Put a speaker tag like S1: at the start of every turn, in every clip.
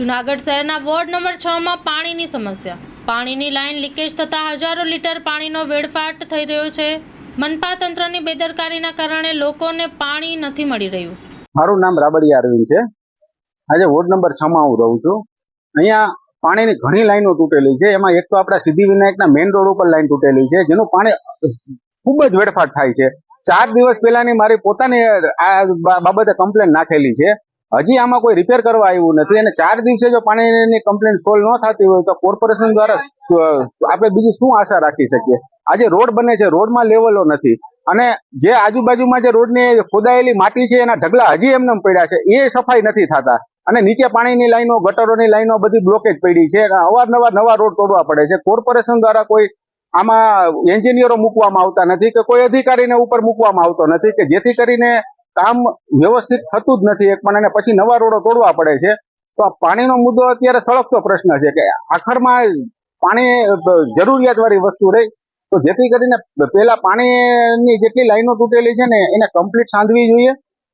S1: જુનાગઢ શહેરના ward number છ માં પાણીની સમસ્યા. પાણીની લાઇન લીકેજ થતાં હજારો લીટર પાણીનો વેડફાટ થઈ રહ્યો છે. મનપા તંત્રની બેદરકારીના કારણે લોકોને પાણી નથી મળી રહ્યું.
S2: મારું નામ રાબડી અરવિંદ છે. આજે વોર્ડ નંબર છ માં હું રહું છું. અહીંયા પાણીની ઘણી લાઈનો તૂટેલી છે. એમાં એક તો આપણા સિદ્ધિ વિનાયકના મેઇન રોડ ઉપર લાઈન તૂટેલી છે. જેનું પાણી ખૂબ જ વેડફાટ થાય છે. ચાર દિવસ પહેલાની મારી પોતાની આ બાબતે કમ્પ્લેન નાખેલી છે. હજી આમાં કોઈ રિપેર કરવા આવ્યું નથી. અને ચાર દિવસે જો પાણીની કમ્પ્લેન સોલ્વ ન થતી હોય તો કોર્પોરેશન દ્વારા આપણે બીજી શું આશા રાખી શકીએ? આજે રોડ બને છે, રોડમાં લેવલો નથી. અને જે આજુબાજુમાં જે રોડની ખોદાયેલી માટી છે, એના ઢગલા હજી એમને પડ્યા છે. એ સફાઈ નથી થતા. અને નીચે પાણીની લાઈનો, ગટરોની લાઈનો બધી બ્લોકેજ પડી છે. અવારનવાર નવા રોડ તોડવા પડે છે. કોર્પોરેશન દ્વારા કોઈ આમાં એન્જિનિયરો મૂકવામાં આવતા નથી કે કોઈ અધિકારીને ઉપર મૂકવામાં આવતો નથી કે જેથી કરીને કામ વ્યવસ્થિત થતું જ નથી એક પણ, અને પછી નવા રોડો તોડવા પડે છે. તો આ પાણીનો મુદ્દો અત્યારે સળગતો પ્રશ્ન છે કે આખરમાં પાણી જરૂરિયાત વાળી વસ્તુ રહી. તો જેથી કરીને પેલા પાણીની જેટલી લાઈનો તૂટેલી છે ને એને કમ્પ્લીટ સાંધવી જોઈએ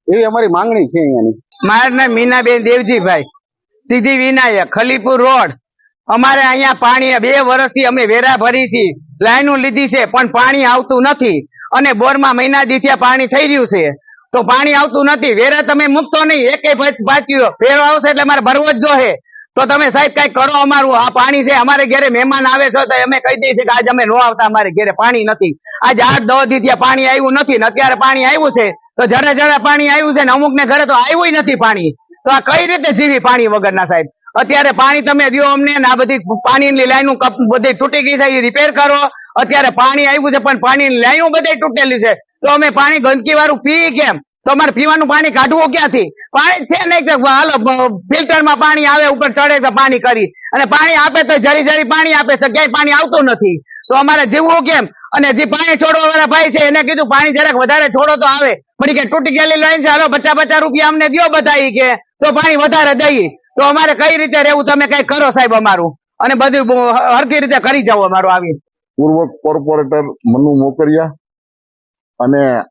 S2: એવી અમારી માંગણી છે અહીંયાની.
S3: મારા નામ મીનાબેન દેવજીભાઈ, સીધી વિનાયક, ખલીપુર રોડ. અમારે અહીંયા પાણી, બે વર્ષથી અમે વેરા ભરી છીએ, લાઈનો લીધી છે, પણ પાણી આવતું નથી. અને બોરમાં મહિના દીઠ્યા પાણી થઈ રહ્યું છે. તો પાણી આવતું નથી. વેરા તમે મૂકશો નહીં. એકે પાચ્યું ફેર આવશે એટલે મારે ભરવો જ જોહે તો તમે સાહેબ કઈ કરો અમારું. આ પાણી છે, અમારે ઘરે મહેમાન આવે છે, તો અમે કહી દઈએ કે આજ અમે નો આવતા, અમારે ઘરે પાણી નથી. આજ આઠ દસ દીથિયા પાણી આવ્યું નથી અત્યારે પાણી આવ્યું છે. તો જરા જરા પાણી આવ્યું છે ને અમુક ને ઘરે તો આવ્યું નથી પાણી. તો આ કઈ રીતે જીવી પાણી વગરના સાહેબ? અત્યારે પાણી તમે દો અમને આ બધી પાણીની લાઈનો બધી તૂટી ગઈ છે રિપેર કરો. અત્યારે પાણી આવ્યું છે, પણ પાણીની લાઈનો બધી તૂટેલી છે. તો અમે પાણી ગંદકી વાળું પી કેમ? તો અમારે પીવાનું પાણી કાઢવું ક્યાંથી? પાણી છે નહીં કે હાલો ફિલ્ટરમાં પાણી આવે, ઉપર ચડે તો પાણી કરી. અને પાણી આપે તો જરી જરી પાણી આપે તો ક્યાંય પાણી આવતું નથી. તો અમારે જીવવું કેમ? અને જે પાણી છોડવા વાળા ભાઈ છે, એને કીધું, પાણી જરાક વધારે છોડો તો આવે. પણ કે, તૂટી ગયેલી લાઈન છે, હાલો, પચાસ પચાસ રૂપિયા અમને દો બધા કે, તો પાણી વધારે દઈએ. તો અમારે કઈ રીતે રહેવું, તમે કઈ કરો સાહેબ અમારું. અને બધું હરખી રીતે કરી જાવ અમારું આવી.
S4: પૂર્વ કોર્પોરેટર મનુ મોકરિયા અને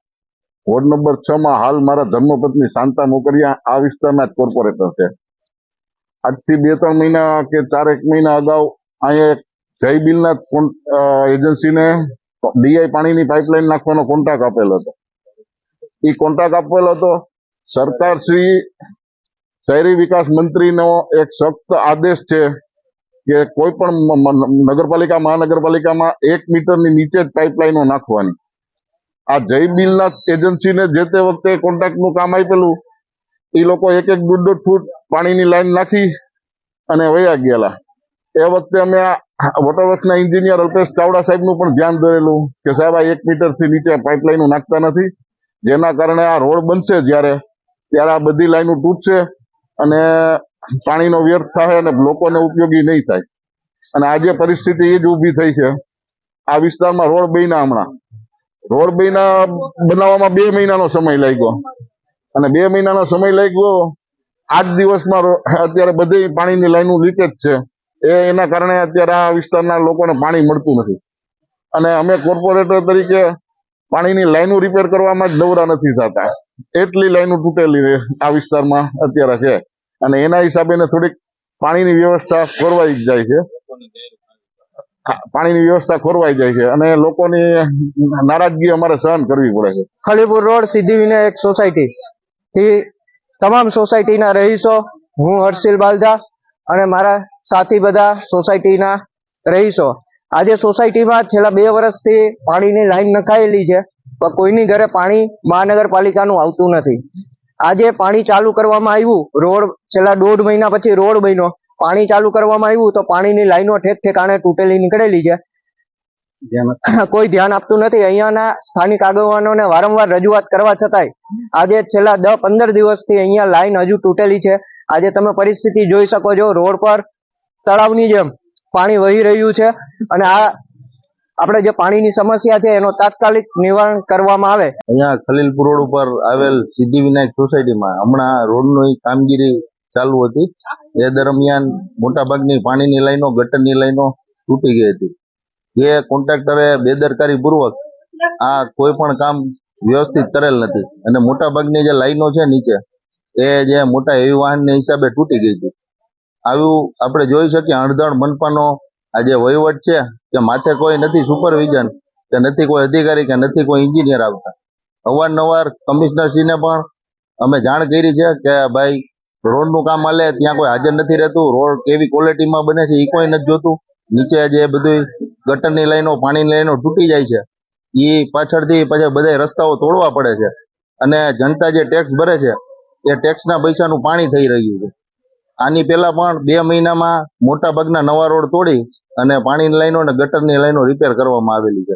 S4: વોર્ડ નંબર છ માં હાલ મારા ધર્મપત્ની શાંતા મોકરિયા આ વિસ્તારના કોર્પોરેટર છે. આજથી બે ત્રણ મહિના કે ચારેક મહિના અગાઉ અહીંયા એક જયબિલના કોન- અ, એજન્સીને ડીઆઈ પાણીની પાઇપલાઇન નાખવાનો કોન્ટ્રાક્ટ આપેલો હતો. એ કોન્ટ્રાક્ટ આપેલો હતો. સરકાર શ્રી શહેરી વિકાસ મંત્રીનો એક સખ્ત આદેશ છે કે કોઈ પણ નગરપાલિકા મહાનગરપાલિકામાં એક મીટરની નીચે જ પાઇપલાઇનો નાખવાની. આ જય બિલના એજન્સીને જે તે વખતે કોન્ટ્રાક્ટનું કામ આપેલું એ લોકો એક એક દોઢ દોઢ ફૂટ પાણીની લાઈન નાખી અને વયા ગયેલા. એ વખતે અમે આ વોટરવર્ક્સના એન્જિનિયર અલ્પેશ ચાવડા સાહેબનું પણ ધ્યાન દોરેલું કે સાહેબ, આ એક મીટરથી નીચે પાઇપલાઇનો નાખતા નથી. જેના કારણે આ રોડ બનશે જ્યારે, ત્યારે આ બધી લાઈનો તૂટશે અને પાણીનો વ્યર્થ થાય અને લોકોને ઉપયોગી નહીં થાય. અને આજે પરિસ્થિતિ એ જ ઊભી થઈ છે. આ વિસ્તારમાં રોડ બન્યા હમણાં. રોડ બન્યા બનાવવામાં બે મહિનાનો સમય લાગ્યો. અને બે મહિનાનો સમય લાગ્યો, આઠ દિવસમાં અત્યારે બધી પાણીની લાઈનો લીકેજ છે. એ એના કારણે અત્યારે આ વિસ્તારના લોકોને પાણી મળતું નથી. અને અમે કોર્પોરેટર તરીકે પાણીની લાઈનો રિપેર કરવામાં જ નવરા નથી થતા. એટલી લાઈનો તૂટેલી આ વિસ્તારમાં અત્યારે છે. અને એના હિસાબે થોડીક પાણીની વ્યવસ્થા કરવાઈ જાય છે. પાણીની વ્યવસ્થા ખોરવાઈ જાય છે અને લોકોની નારાજગી અમારે સહન કરવી પડે છે.
S5: Khalipur road Siddhi Vinayak society. થી તમામ સોસાયટીના રહીશો, હું હર્ષિલ બાલધા અને મારા સાથી બધા સોસાયટીના રહીશો. આજે સોસાયટીમાં છેલ્લા બે વર્ષથી પાણીની લાઈન નખાયેલી છે, પણ કોઈની ઘરે પાણી મહાનગરપાલિકાનું આવતું નથી. આજે પાણી ચાલુ કરવામાં આવ્યું, રોડ છેલ્લા દોઢ મહિના પછી રોડ બન્યો. પાણી ચાલુ કરવામાં આવ્યું તો પાણીની લાઈનો ઠેક ઠેકાણે તૂટેલી નીકળેલી છે. કોઈ ધ્યાન આપતું નથી. અહીંયાના સ્થાનિક આગેવાનોને વારંવાર રજૂઆત કરવા છતાંય આજે છેલ્લા દસ પંદર દિવસથી અહીંયા લાઈન હજુ તૂટેલી છે. આજે તમે પરિસ્થિતિ જોઈ શકો છો. રોડ પર તળાવની જેમ પાણી વહી રહ્યું છે અને આ આપણે જે પાણીની સમસ્યા છે એનો તાત્કાલિક નિવારણ કરવામાં આવે.
S6: અહીંયા ખલીલપુર રોડ ઉપર આવેલ સિદ્ધિ વિનાયક સોસાયટીમાં હમણાં રોડની કામગીરી ચાલુ હતી. એ દરમિયાન મોટાભાગની પાણીની લાઈનો, ગટરની લાઈનો તૂટી ગઈ હતી. જે કોન્ટ્રાક્ટરે બેદરકારી પૂર્વક આ કોઈ પણ કામ વ્યવસ્થિત કરેલ નથી. અને મોટાભાગની જે લાઈનો છે નીચે, એ જે મોટા હેવી વાહનની હિસાબે તૂટી ગઈ હતી આવું આપણે જોઈ શકીએ. અણધણ મનપાનો આ જે વહીવટ છે, કે માથે કોઈ નથી સુપરવિઝન, કે નથી કોઈ અધિકારી, કે નથી કોઈ એન્જિનિયર આવતા. અવારનવાર કમિશનરશ્રીને પણ અમે જાણ કરી છે કે ભાઈ રોડનું કામ હાલે, ત્યાં કોઈ હાજર નથી રહેતું. રોડ કેવી ક્વોલિટીમાં બને છે એ કોઈ નથી જોતું. નીચે જે બધું ગટરની લાઈનો, પાણીની લાઈનો તૂટી જાય છે. એ પાછળથી પછી બધા રસ્તાઓ તોડવા પડે છે. અને જનતા જે ટેક્સ ભરે છે, એ ટેક્સના પૈસાનું પાણી થઈ રહ્યું છે. આની પહેલા પણ બે મહિનામાં મોટા ભાગના નવા રોડ તોડી અને પાણીની લાઈનો અને ગટરની લાઈનો રિપેર કરવામાં આવેલી છે.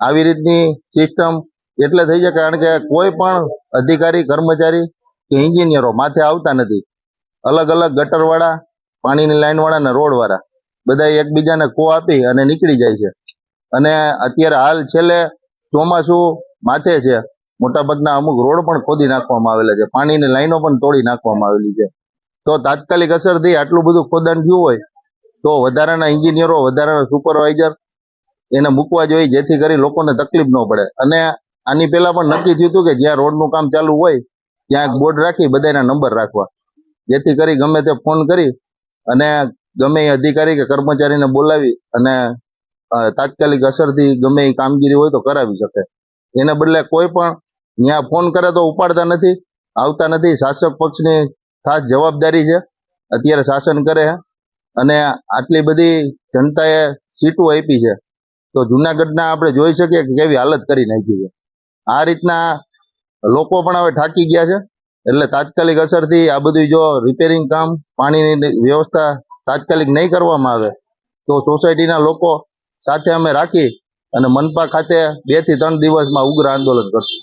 S6: આવી રીતની સિસ્ટમ એટલે થઈ છે કારણ કે કોઈ પણ અધિકારી, કર્મચારી કે એન્જિનિયરો માથે આવતા નથી. અલગ અલગ ગટરવાળા, પાણીની લાઈનવાળા અને રોડવાળા બધા એકબીજાને કો આપી અને નીકળી જાય છે. અને અત્યારે હાલ છેલ્લે ચોમાસું માથે છે. મોટાભાગના અમુક રોડ પણ ખોદી નાખવામાં આવેલા છે. પાણીની લાઈનો પણ તોડી નાખવામાં આવેલી છે. તો તાત્કાલિક અસરથી આટલું બધું ખોદાણ થયું હોય, તો વધારાના એન્જિનિયરો, વધારાના સુપરવાઇઝર એને મૂકવા જોઈએ, જેથી કરી લોકોને તકલીફ ન પડે. અને આની પહેલા પણ નક્કી થયું હતું કે જ્યાં રોડનું કામ ચાલુ હોય ત્યાં એક બોર્ડ રાખી બધાના નંબર રાખવા. જેથી કરી ગમે તે ફોન કરી અને ગમે એ અધિકારી કે કર્મચારીને બોલાવી અને તાત્કાલિક અસરથી ગમે એ કામગીરી હોય તો કરાવી શકે. એને બદલે કોઈ પણ ત્યાં ફોન કરે તો ઉપાડતા નથી, આવતા નથી. શાસક પક્ષની ખાસ જવાબદારી છે. અત્યારે શાસન કરે છે અને આટલી બધી જનતાએ સીટો આપી છે. તો જુનાગઢના આપણે જોઈ શકીએ કે કેવી હાલત કરી નાખી છે. આ રીતના લોકો પણ હવે થાકી ગયા છે. એટલે તાત્કાલિક અસરથી આ બધું જો રિપેરિંગ કામ પાણીની વ્યવસ્થા તાત્કાલિક નહીં કરવામાં આવે, તો સોસાયટીના લોકો સાથે અમે રાખી અને મનપા ખાતે બેથી ત્રણ દિવસમાં ઉગ્ર આંદોલન કરશું.